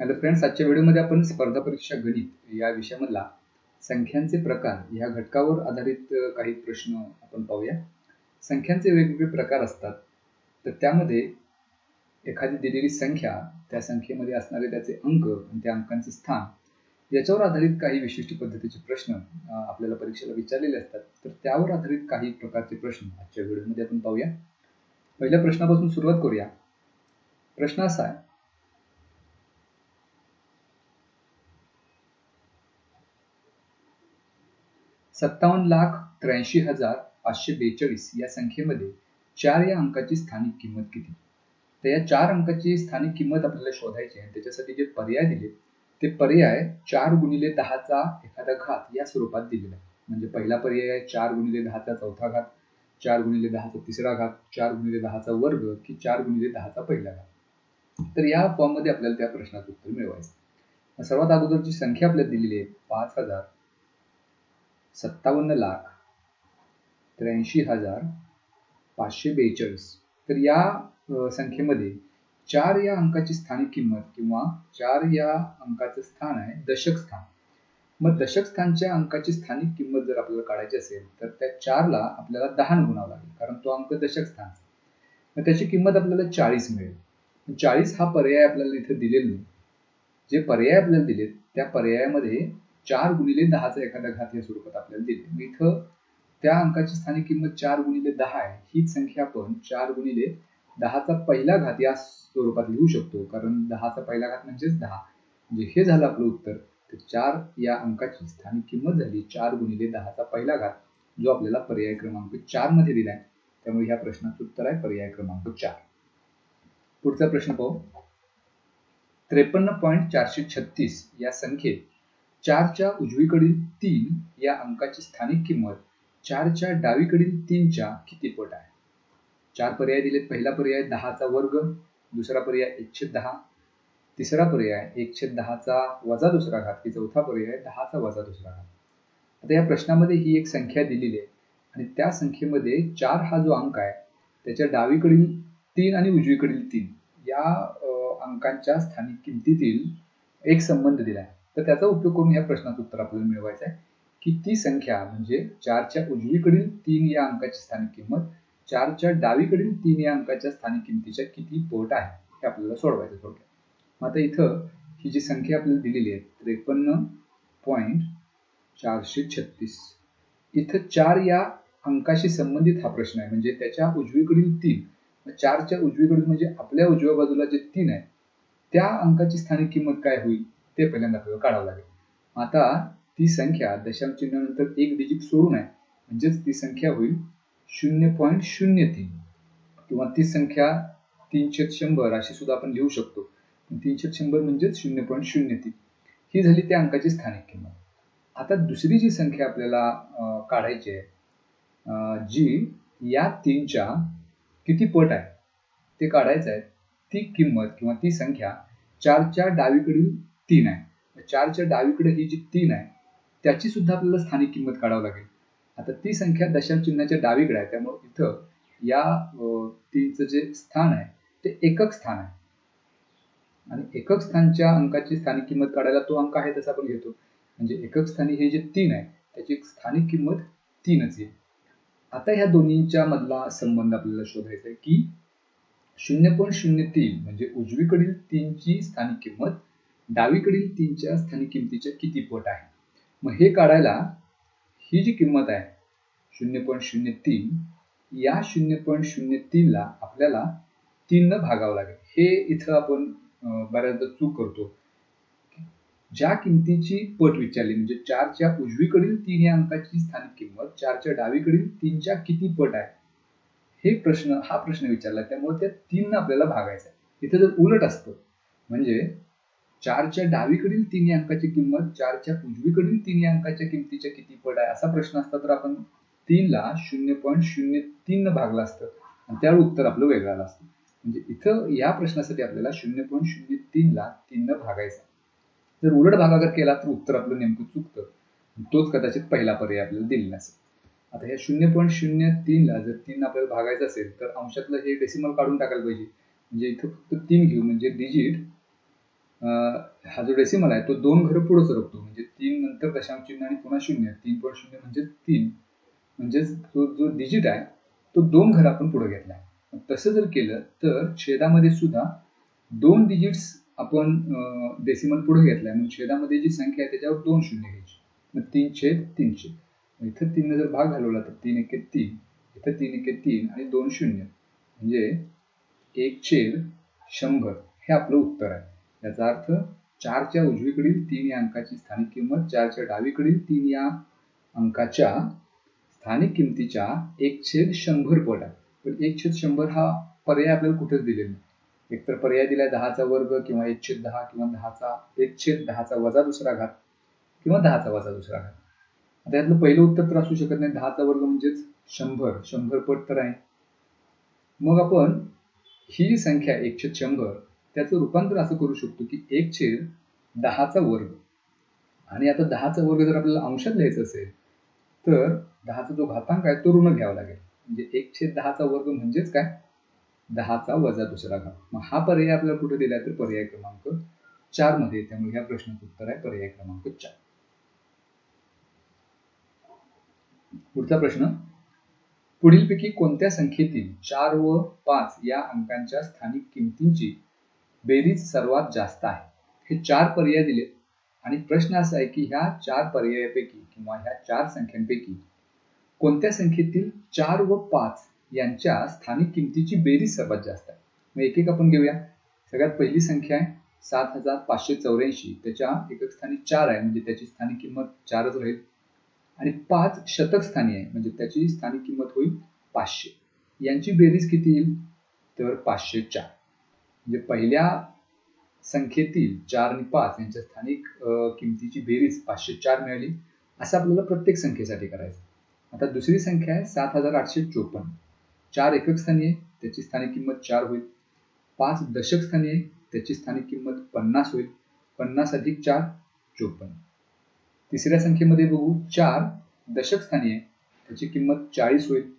Hello friends आजच्या व्हिडिओमध्ये आपण स्पर्धा परीक्षा गणित या विषयामधला संख्यांचे प्रकार या घटकावर आधारित काही प्रश्न आपण पाहूया. संख्यांचे वेगवेगळे प्रकार असतात. तर त्यामध्ये एखादी दिलेली संख्या त्या संख्येमध्ये असणारे त्याचे अंक आणि त्या अंकांचे स्थान याच्यावर आधारित काही विशिष्ट पद्धतीचे प्रश्न आपल्याला परीक्षेला विचारलेले असतात. तर त्यावर आधारित काही प्रकारचे प्रश्न आजच्या व्हिडिओमध्ये आपण पाहूया. पहिल्या प्रश्नापासून सुरुवात करूया. प्रश्न असा आहे सत्तावन्न लाख त्र्याऐंशी हजार पाचशे बेचाळीस या संख्येमध्ये चार या अंकाची स्थानिक किंमत किती? तर या चार अंकाची स्थानिक किंमत आपल्याला शोधायची आहे. त्याच्यासाठी जे पर्याय दिले ते पर्याय चार गुणिले दहाचा एखादा घात या स्वरूपात दिलेला आहे. म्हणजे पहिला पर्याय आहे चार गुणिले दहाचा चौथा घात चार गुणिले दहाचा तिसरा घात चार गुणिले दहाचा वर्ग की चार गुणिले दहाचा पहिला घात. तर या फॉर्ममध्ये आपल्याला त्या प्रश्नाचं उत्तर मिळवायचं सर्वात अगोदरची संख्या आपल्याला दिलेली आहे पाच हजार सत्तावन्न लाख त्र्याऐंशी हजार पाचशे बेचाळीस. तर या संख्येमध्ये चार या अंकाची स्थानिक किंमत किंवा चार या अंकाचं स्थान आहे दशक स्थान. मग दशक स्थानच्या अंकाची स्थानिक किंमत जर आपल्याला काढायची असेल तर त्या चारला आपल्याला दहा गुणावं लागेल कारण तो अंक दशक स्थान मग त्याची किंमत आपल्याला चाळीस मिळेल. चाळीस हा पर्याय आपल्याला इथे दिलेला नाही जे पर्याय आपल्याला दिलेत त्या पर्यायामध्ये चार गुणिले दहाचा एखादा घात या स्वरूपात आपल्याला दिले. मग इथं त्या अंकाची स्थानिक किंमत चार गुणिले दहा आहे. हीच संख्या आपण चार गुणिले दहाचा पहिला घात या स्वरूपात लिहू शकतो. कारण दहाचा पहिला घात म्हणजेच दहा. म्हणजे हे झालं आपलं उत्तर. तर चार या अंकाची स्थानिक किंमत झाली चार गुणिले दहाचा पहिला घात जो आपल्याला पर्याय क्रमांक चारमध्ये दिलाय. त्यामुळे ह्या प्रश्नाचं उत्तर आहे पर्याय क्रमांक चार. पुढचा प्रश्न पाहू. त्रेपन्न पॉईंट चारशे छत्तीस या संख्येत चारच्या उजवीकडील तीन या अंकाची स्थानिक किंमत चारच्या डावीकडील तीनच्या किती पट आहे? चार पर्याय दिलेत. पहिला पर्याय दहाचा वर्ग दुसरा पर्याय एकशे दहा तिसरा पर्याय एकशे दहाचा वजा दुसरा घात की चौथा पर्याय दहाचा वजा दुसरा घात. आता या प्रश्नामध्ये ही एक संख्या दिलेली आहे आणि त्या संख्येमध्ये चार हा जो अंक आहे त्याच्या डावीकडील तीन आणि उजवीकडील तीन या अंकांच्या स्थानिक किमतीतील एक संबंध दिला आहे. तर त्याचा उपयोग करून या प्रश्नाचं उत्तर आपल्याला मिळवायचं आहे. की ती संख्या म्हणजे चारच्या उजवीकडील तीन या अंकाची स्थानिक किंमत चारच्या डावीकडील तीन या अंकाच्या स्थानिक किमतीच्या किती पट आहे हे आपल्याला सोडवायचं थोडक्यात. मग आता इथं ही जी संख्या आपल्याला दिलेली आहे त्रेपन्न पॉईंट चारशे छत्तीस. इथं चार या अंकाशी संबंधित हा प्रश्न आहे म्हणजे त्याच्या उजवीकडील तीन चारच्या उजवीकडील म्हणजे आपल्या उजव्या बाजूला जे तीन आहे त्या अंकाची स्थानिक किंमत काय होईल? ते पहिल्यांदा आपल्याला काढावं लागेल. आता ती संख्या दशांशचिन्हानंतर एक डिजिट सोडून आहे. म्हणजेच ती संख्या होईल शून्य पॉईंट शून्य तीन. किंवा ती संख्या तीनशे शंभर अशी सुद्धा आपण लिहू शकतो. तीनशे शंभर म्हणजेच शून्य पॉईंट शून्य तीन. ही झाली त्या अंकाची स्थानिक किंमत. आता दुसरी जी संख्या आपल्याला काढायची आहे जी या तीनच्या किती पट आहे ते काढायचं आहे. ती किंमत किंवा ती संख्या चारच्या डावीकडील तीन आहे. चारच्या डावीकडे ही जी तीन आहे त्याची सुद्धा आपल्याला स्थानिक किंमत काढावी लागेल. आता ती संख्या दशांश चिन्हाच्या डावीकडे आहे त्यामुळे इथं या तीनचं जे स्थान आहे ते एकक स्थान आहे. आणि एकक स्थानच्या अंकाची स्थानिक किंमत काढायला तो अंक आहे तसा आपण घेतो. म्हणजे एकक स्थानी हे जे तीन आहे त्याची स्थानिक किंमत तीनच येईल आता ह्या दोन्हीच्या मधला संबंध आपल्याला शोधायचा आहे की शून्य पॉईंट शून्य तीन म्हणजे उजवीकडील तीनची स्थानिक किंमत डावीकडील तीनच्या स्थानिक किंमतीच्या किती पट आहे? मग हे काढायला ही जी किंमत आहे शून्य पॉईंट शून्य तीन या शून्य पॉईंट शून्य तीनला आपल्याला तीननं भागावं लागेल. हे इथं आपण बऱ्याचदा चूक करतो. ज्या किमतीची पट विचारली म्हणजे चारच्या उजवीकडील तीन या अंकाची स्थानिक किंमत चारच्या डावीकडील तीनच्या किती पट आहे? हे प्रश्न हा प्रश्न विचारला त्यामुळे त्या तीन आपल्याला भागायचं आहे. इथं जर उलट असतं म्हणजे चारच्या डावीकडील तीन अंकाची किंमत चारच्या उजवीकडील तीन अंकाच्या किमतीच्या किती पट आहे? असा प्रश्न असता तर आपण तीनला शून्य पॉईंट शून्य तीन न असतं. आणि त्यावेळी उत्तर आपलं वेगळं आलं असतं. म्हणजे इथं या प्रश्नासाठी आपल्याला शून्य पॉईंट शून्य तीनला तीन न जर उलट भागाकार केला तर उत्तर आपलं नेमकं चुकतं. तोच कदाचित पहिला पर्याय आपल्याला दिलेला असेल आता ह्या शून्य पॉईंट शून्य तीनला जर तीन आपल्याला भागायचं असेल तर अंशातलं हे डेसिमल काढून टाकायला पाहिजे. म्हणजे इथं फक्त तीन घेऊ म्हणजे डिजिट हा जो डेसिमल आहे तो दोन घरं पुढे सरकतो. म्हणजे तीन नंतर दशांश चिन्ह आणि पुन्हा शून्य. तीन पॉईंट शून्य म्हणजे तीन. म्हणजेच तो जो डिजिट आहे तो दोन घर आपण पुढे घेतलाय तसं जर केलं तर छेदामध्ये सुद्धा दोन डिजिट्स आपण डेसिमल पुढे घेतलाय मग छेदामध्ये जी संख्या आहे त्याच्यावर दोन शून्य घ्यायची. मग तीन छेद तीनशे इथं तीननं जर भाग घालवला तर तीन एके तीन. इथं तीन एके तीन आणि दोन शून्य. म्हणजे एक छेद शंभर. हे आपलं उत्तर आहे. याचा अर्थ चारच्या उजवीकडील तीन या अंकाची स्थानिक किंमत चारच्या डावीकडील तीन या अंकाच्या स्थानिक किमतीच्या एक छेद शंभर पट आहे. पण एक छेद शंभर हा पर्याय आपल्याला कुठेच दिलेला नाही. एकतर पर्याय दिलाय दहाचा वर्ग किंवा एक छेद दहा किंवा दहाचा एक छेद दहाचा वजा दुसरा घात किंवा दहाचा वजा दुसरा घात. आता यातलं पहिलं उत्तर तर असू शकत नाही. दहाचा वर्ग म्हणजेच शंभर. शंभर पट तर आहे. मग आपण ही संख्या एकशे शंभर त्याचं रूपांतर असं करू शकतो की एक छेद दहाचा वर्ग. आणि आता दहाचा वर्ग जर आपल्याला अंशात लिहायचं असेल तर दहाचा जो घातांक आहे तो ऋण घ्यावा लागेल. म्हणजे एक छेद दहाचा वर्ग म्हणजेच काय? दहाचा वजा दुसरा घात. मग हा पर्याय आपल्याला कुठे दिला तर पर्याय क्रमांक चारमध्ये. त्यामुळे ह्या प्रश्नाचं उत्तर आहे पर्याय क्रमांक चार. पुढचा प्रश्न. पुढीलपैकी कोणत्या संख्येतील चार व पाच या अंकांच्या स्थानिक किमतींची बेरीज सर्वात जास्त आहे. हे चार पर्याय दिले. आणि प्रश्न असा आहे की ह्या चार पर्यायापैकी किंवा ह्या चार संख्यांपैकी कोणत्या संख्येतील चार व पाच यांच्या स्थानिक किमतीची बेरीज सर्वात जास्त आहे? मग एक एक आपण घेऊया. सगळ्यात पहिली संख्या आहे सात हजार पाचशे चौऱ्याऐंशी. त्याच्या एकक स्थानी चार आहे म्हणजे त्याची स्थानिक किंमत चारच राहील. आणि पाच शतक स्थानी आहे म्हणजे त्याची स्थानिक किंमत होईल पाचशे. यांची बेरीज किती येईल? तर पाचशे चार. म्हणजे पहिल्या संख्येतील चार आणि पाच यांच्या स्थानिक किमतीची बेरीज पाचशे चार मिळाली. असं आपल्याला प्रत्येक संख्येसाठी करायचं. आता दुसरी संख्या आहे सात हजार आठशे चोपन्न. चार एकक स्थानी आहे त्याची स्थानिक किंमत चार होईल. पाच दशक स्थानी आहे त्याची स्थानिक किंमत पन्नास होईल. पन्नास अधिक चार चोपन्न. तिसऱ्या संख्येमध्ये बघू चार दशक स्थानी आहे त्याची किंमत चाळीस होईल.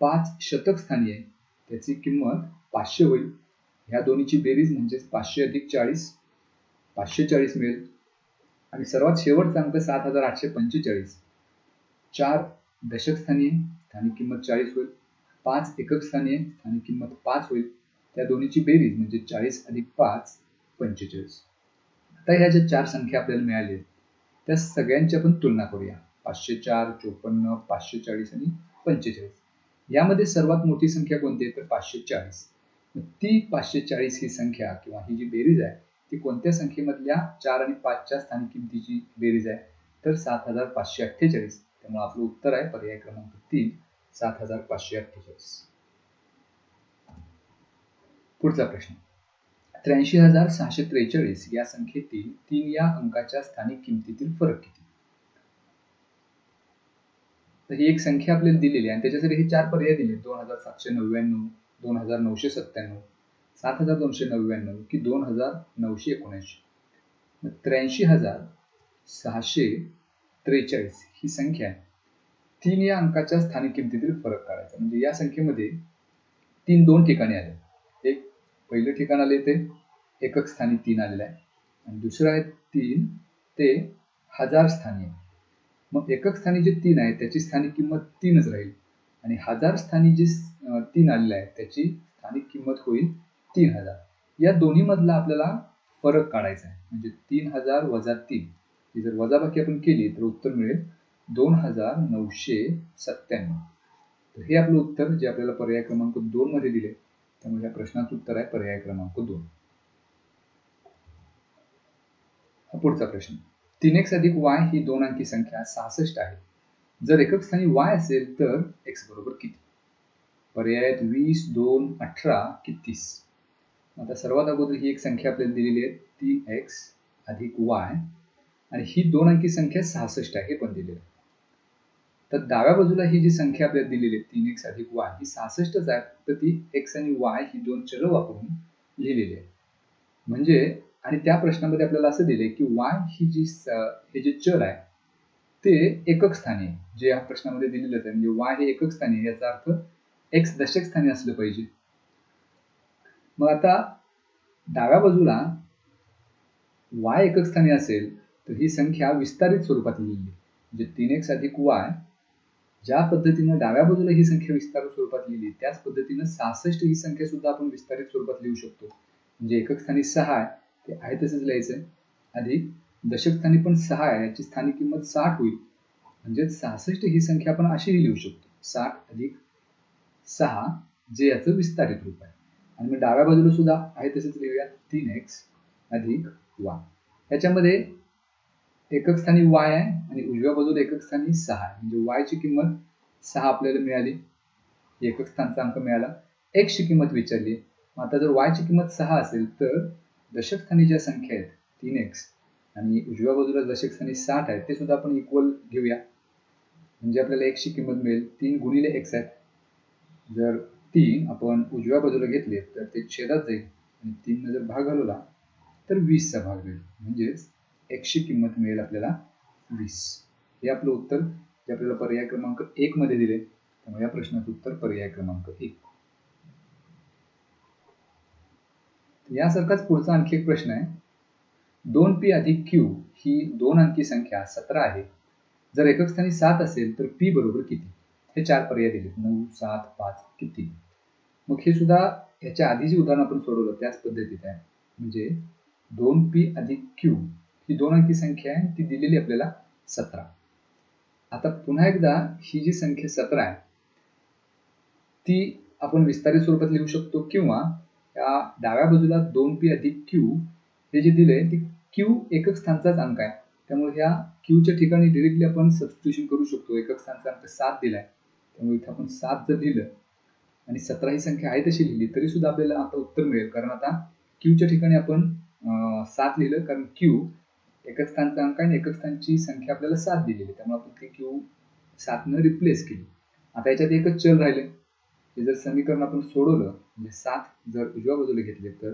पाच शतक स्थानी आहे त्याची किंमत पाचशे होईल. ह्या दोन्हीची बेरीज म्हणजेच पाचशे अधिक चाळीस पाचशे चाळीस मिळेल. आणि सर्वात शेवटचा अंक सात हजार आठशे पंचेचाळीस. चार दशकस्थानी आहे स्थानिक किंमत चाळीस होईल. पाच एकक स्थानी आहे स्थानिक किंमत पाच होईल. त्या दोन्हीची बेरीज म्हणजे चाळीस अधिक पाच पंचेचाळीस. आता ह्या ज्या चार संख्या आपल्याला मिळाल्या त्या सगळ्यांची आपण तुलना करूया. पाचशे चार चोपन्न पाचशे चाळीस आणि पंचेचाळीस. यामध्ये सर्वात मोठी संख्या कोणती आहे? तर पाचशे चाळीस. ती पाचशे चाळीस ही संख्या किंवा ही जी बेरीज आहे ती कोणत्या संख्येमधल्या चार आणि पाचच्या स्थानिक किमतीची बेरीज आहे? तर सात हजार पाचशे अठ्ठेचाळीस. त्यामुळे आपलं उत्तर आहे पर्याय क्रमांक तीन सात हजार पाचशे अठ्ठेचाळीस. पुढचा प्रश्न. त्र्याऐंशी हजार सहाशे त्रेचाळीस या संख्येतील तीन या अंकाच्या स्थानिक किमतीतील फरक किती? तर ही एक संख्या आपल्याला दिलेली आहे आणि त्याच्यासाठी हे चार पर्याय दिले दोन हजार सातशे नव्याण्णव दोन हजार नऊशे सत्त्याण्णव सात हजार दोनशे नव्याण्णव की दोन हजार नऊशे एकोणऐंशी. त्र्याऐंशी हजार सहाशे त्रेचाळीस ही संख्या आहे. तीन या अंकाच्या स्थानिक किमतीतील फरक काढायचा. म्हणजे या संख्येमध्ये तीन दोन ठिकाणी आले. एक पहिलं ठिकाण आले ते एकक स्थानी तीन आलेलं आहे. आणि दुसरं आहे तीन ते हजार स्थानी मग एकक स्थानी जे तीन आहे त्याची स्थानिक किंमत तीनच राहील. आणि हजार स्थानी जी तीन आलेलं आहे त्याची स्थानिक किंमत होईल तीन हजार. या दोन्हीमधला आपल्याला फरक काढायचा आहे. म्हणजे तीन हजार वजा तीन. ही जर वजाबाकी आपण केली तर उत्तर मिळेल दोन हजार नऊशे सत्त्याण्णव. तर हे आपलं उत्तर जे आपल्याला पर्याय क्रमांक दोन मध्ये दिले त्यामुळे या प्रश्नाचं उत्तर आहे पर्याय क्रमांक दोन. हा पुढचा प्रश्न. तीन एक्स अधिक वाय ही दोन अंकी संख्या सहासष्ट आहे. जर एकक स्थानी वाय असेल तर एक्स बरोबर किती? पर्यायात वीस दोन अठरा की तीस. आता सर्वात अगोदर ही एक संख्या आपल्याला दिलेली आहे ती एक्स अधिक वाय आणि ही दोन अंकी संख्या सहासष्ट आहे हे पण दिलेलं आहे. तर डाव्या बाजूला ही जी संख्या आपल्याला दिलेली आहे तीन एक्स अधिक वाय ही सहासष्टच आहे. तर ती एक्स आणि वाय ही दोन चल वापरून लिहिलेली आहे. म्हणजे आणि त्या प्रश्नामध्ये आपल्याला असं दिले की वाय ही जी हे जे चल आहे ते एकक स्थानी आहे जे या प्रश्नामध्ये दिलेलंच आहे. म्हणजे वाय हे एकक स्थानी आहे याचा अर्थ एक्स दशक स्थानी असलं पाहिजे. मग आता डाव्या बाजूला वाय एकक स्थानी असेल तर ही संख्या विस्तारित स्वरूपात लिहिली म्हणजे तीन एक्स अधिक वाय ज्या पद्धतीनं डाव्या बाजूला ही संख्या विस्तारित स्वरूपात लिहिली त्याच पद्धतीनं सहासष्ट ही संख्या सुद्धा आपण विस्तारित स्वरूपात लिहू शकतो. म्हणजे एकक स्थानी सहा आहे ते आहे तसंच लिहायचंय अधिक दशक स्थानी पण सहा आहे याची स्थानिक किंमत साठ होईल. म्हणजेच सहासष्ट ही संख्या आपण अशीही लिहू शकतो. साठ अधिक सहा जे याचं विस्तारित रूप आहे. आणि मग डाव्या बाजूला सुद्धा आहे तसेच लिहूया. तीन एक्स अधिक वाय याच्यामध्ये एकक स्थानी वाय आहे आणि उजव्या बाजूला एकक स्थानी सहा आहे. म्हणजे वायची किंमत सहा आपल्याला मिळाली. एकक स्थानचा अंक मिळाला. एक्सची किंमत विचारली. मग आता जर वायची किंमत सहा असेल तर दशक स्थानी ज्या संख्या आहेत तीन एक्स आणि उजव्या बाजूला दशक स्थानी साठ आहे ते सुद्धा आपण इक्वल घेऊया. म्हणजे आपल्याला एकशी किंमत मिळेल. तीन गुणिले एक्स आहेत जर तीन आपण उजव्या बाजूला घेतले तर ते छेदात जाईल. आणि तीन जर भाग घालवला तर वीसचा भाग मिळेल. म्हणजेच एकशी किंमत मिळेल आपल्याला वीस. हे आपलं उत्तर जे आपल्याला पर्याय क्रमांक एक मध्ये दिले. त्यामुळे या प्रश्नाचं उत्तर पर्याय क्रमांक एक. यासारखाच पुढचा आणखी एक प्रश्न आहे. दोन पी अधिक क्यू ही दोन अंकी संख्या सतरा आहे. जर एकक स्थानी सात असेल तर पी बरोबर किती? हे चार पर्याय दिलेत. नऊ सात पाच किती? मग हे सुद्धा याच्या आधी जे उदाहरण आपण सोडवलं त्याच पद्धतीत आहे. म्हणजे दोन पी अधिक क्यू ही दोन अंकी संख्या आहे ती दिलेली आपल्याला सतरा. आता पुन्हा एकदा ही जी संख्या सतरा आहे ती आपण विस्तारित स्वरूपात लिहू शकतो किंवा या डाव्या बाजूला दोन पी अधिक क्यू हे जे दिले ते क्यू एकक स्थानचाच अंक आहे. त्यामुळे ह्या क्यूच्या ठिकाणी डिरेक्टली आपण सबस्टिट्यूशन करू शकतो. एकक स्थानचा अंक सात आहे त्यामुळे इथे आपण सात जर लिहिलं आणि सतरा ही संख्या आहे तशी लिहिली तरी सुद्धा आपल्याला आता उत्तर मिळेल. कारण आता क्यूच्या ठिकाणी आपण सात लिहिलं. कारण क्यू एकक स्थानचा अंक आणि एकक स्थानची संख्या आपल्याला सात दिलेली. त्यामुळे आपण ती क्यू सातनं रिप्लेस केली. आता याच्यात एकच चल राहिले. हे जर समीकरण आपण सोडवलं म्हणजे सात जर उजव्या बाजूला घेतले तर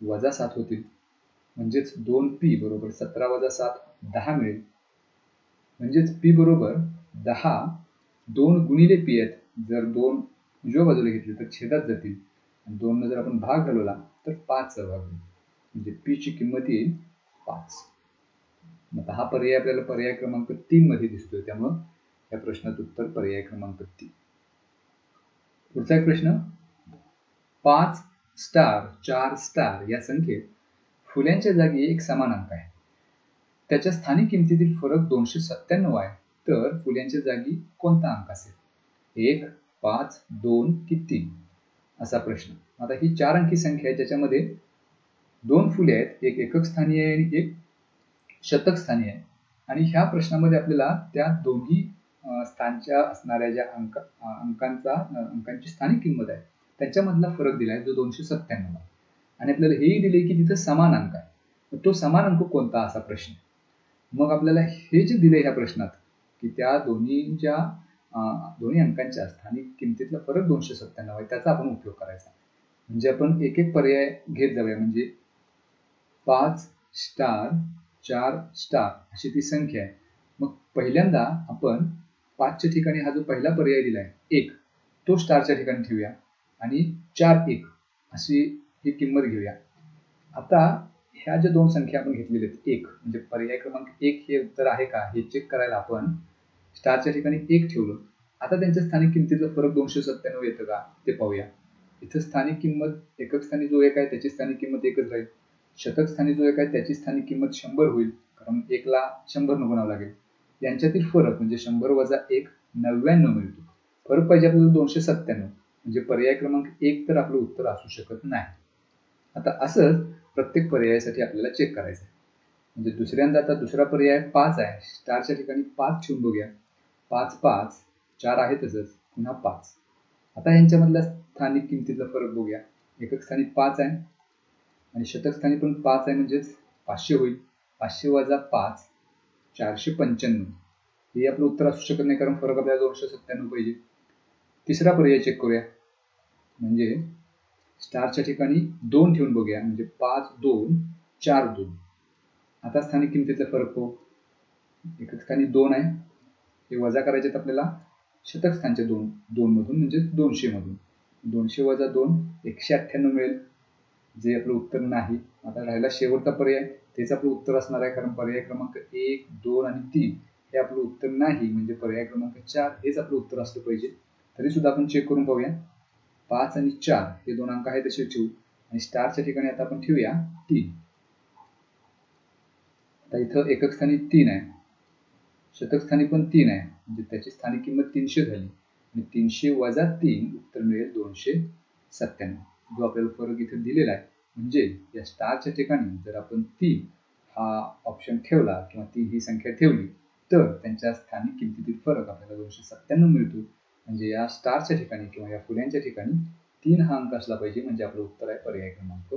वजा सात होतील. म्हणजेच दोन पी बरोबर सतरा वजा सात दहा मिळेल. म्हणजेच पी बरोबर दहा दोन गुणिले पी आहेत जर दोन उजव्या बाजूला घेतले तर छेदात जातील. आणि दोन जर आपण भाग घालवला तर पाचचा भाग होईल. म्हणजे पी ची किंमत येईल पाच. आता हा पर्याय आपल्याला पर्याय क्रमांक तीन मध्ये दिसतोय त्यामुळं या प्रश्नात उत्तर पर्याय क्रमांक तीन. पुढचा एक प्रश्न. पाच स्टार चार स्टार या संख्येत फुल्यांच्या जागी एक समान अंक आहे. त्याच्या स्थानिक किमतीतील फरक दोनशे सत्त्याण्णव आहे. तर फुल्यांच्या जागी कोणता अंक असेल? एक पाच दोन की तीन? असा प्रश्न. आता ही चार अंकी संख्या आहे. ज्याच्यामध्ये दोन फुले आहेत. एक एकक स्थानी आहे आणि एक शतक स्थानी आहे. आणि ह्या प्रश्नामध्ये आपल्याला त्या दोन्ही स्थानच्या असणाऱ्या ज्या अंक अंकांचा अंकांची स्थानिक किंमत आहे त्याच्यामधला फरक दिला आहे जो दोनशे सत्त्याण्णव आहे. आणि आपल्याला हेही दिले की तिथं समान अंक आहे. तो समान अंक कोणता असा प्रश्न? मग आपल्याला हे जे दिले ह्या प्रश्नात की त्या दोन्हीच्या दोन्ही अंकांच्या स्थानिक किमतीतला फरक दोनशे सत्त्याण्णव आहे त्याचा आपण उपयोग करायचा. म्हणजे आपण एक एक पर्याय घेत जाऊया. म्हणजे पाच स्टार चार स्टार अशी ती संख्या आहे. मग पहिल्यांदा आपण पाचच्या ठिकाणी हा जो पहिला पर्याय दिला आहे एक तो स्टारच्या ठिकाणी ठेवूया. आणि चार एक अशी ही किंमत घेऊया. आता ह्या ज्या दोन संख्या आपण घेतलेल्या आहेत एक म्हणजे पर्याय क्रमांक एक हे उत्तर आहे का हे चेक करायला आपण स्टारच्या ठिकाणी एक ठेवलं. आता त्यांच्या स्थानिक किमतीतला फरक दोनशे सत्त्याण्णव येतं का ते पाहूया. इथं स्थानिक किंमत एकक स्थानी जो एक आहे त्याची स्थानिक किंमत एकच राहील. शतक स्थानी जो एक आहे त्याची स्थानिक किंमत शंभर होईल. कारण एकला शंभर न लागेल. यांच्यातील फरक म्हणजे शंभर वजा एक नव्याण्णव मिळतो. फरक पाहिजे आपल्याला दोनशे सत्त्याण्णव. म्हणजे पर्याय क्रमांक एक तर आपलं उत्तर असू शकत नाही. आता असंच प्रत्येक पर्यायासाठी आपल्याला चेक करायचं आहे. म्हणजे दुसऱ्यांदा आता दुसरा पर्याय पाच आहे. स्टारच्या ठिकाणी पाच ठेवून बघूया पाच पाच चार आहे तसंच. पुन्हा पाच. आता यांच्यामधल्या स्थानिक किमतीतला फरक बघूया. एकक स्थानी पाच आहे. आणि शतक स्थानी पण पाच आहे म्हणजेच पाचशे होईल. पाचशे वजा पाच चारशे पंच्याण्णव. हे आपलं उत्तर असू शकत नाही कारण फरक आपल्याला दोनशे सत्त्याण्णव पाहिजे. तिसरा पर्याय चेक करूया. म्हणजे स्टारच्या ठिकाणी दोन ठेवून बघूया. म्हणजे पाच दोन चार दोन. आता स्थानिक किमतीतला फरक हो एक ठिकाणी दोन आहे. हे वजा करायचे आपल्याला शतक स्थानच्या दोन दोन मधून म्हणजे दोनशे मधून. दोनशे वजा दोन एकशे अठ्ठ्याण्णव मिळेल. जे आपलं उत्तर नाही. आता राहिला शेवटचा पर्याय. तेच आपलं उत्तर असणार आहे. कारण पर्याय क्रमांक एक दोन आणि तीन हे आपलं उत्तर नाही. म्हणजे पर्याय क्रमांक चार हेच आपलं उत्तर असलं पाहिजे. तरी सुद्धा आपण चेक करून पाहूया. पाच आणि चार हे दोन अंक आहेत तसे ठेवू. आणि स्टारच्या ठिकाणी आता आपण ठेवूया तीन. आता इथं एकक स्थानी तीन आहे. शतक स्थानी पण तीन आहे. म्हणजे त्याची स्थानिक किंमत तीनशे झाली. आणि तीनशे वजा तीन उत्तर मिळेल दोनशे सत्त्याण्णव. जो आपल्याला फरक इथे दिलेला आहे म्हणजे या स्टारच्या ठिकाणी जर आपण तीन हा ऑप्शन ठेवला किंवा तीन ही संख्या ठेवली तर त्यांच्या स्थानिक किमतीतील फरक आपल्याला दोनशे सत्त्याण्णव मिळतो. म्हणजे या स्टारच्या ठिकाणी किंवा या फुल्यांच्या ठिकाणी तीन हा अंक असला पाहिजे म्हणजे आपलं उत्तर आहे पर्याय क्रमांक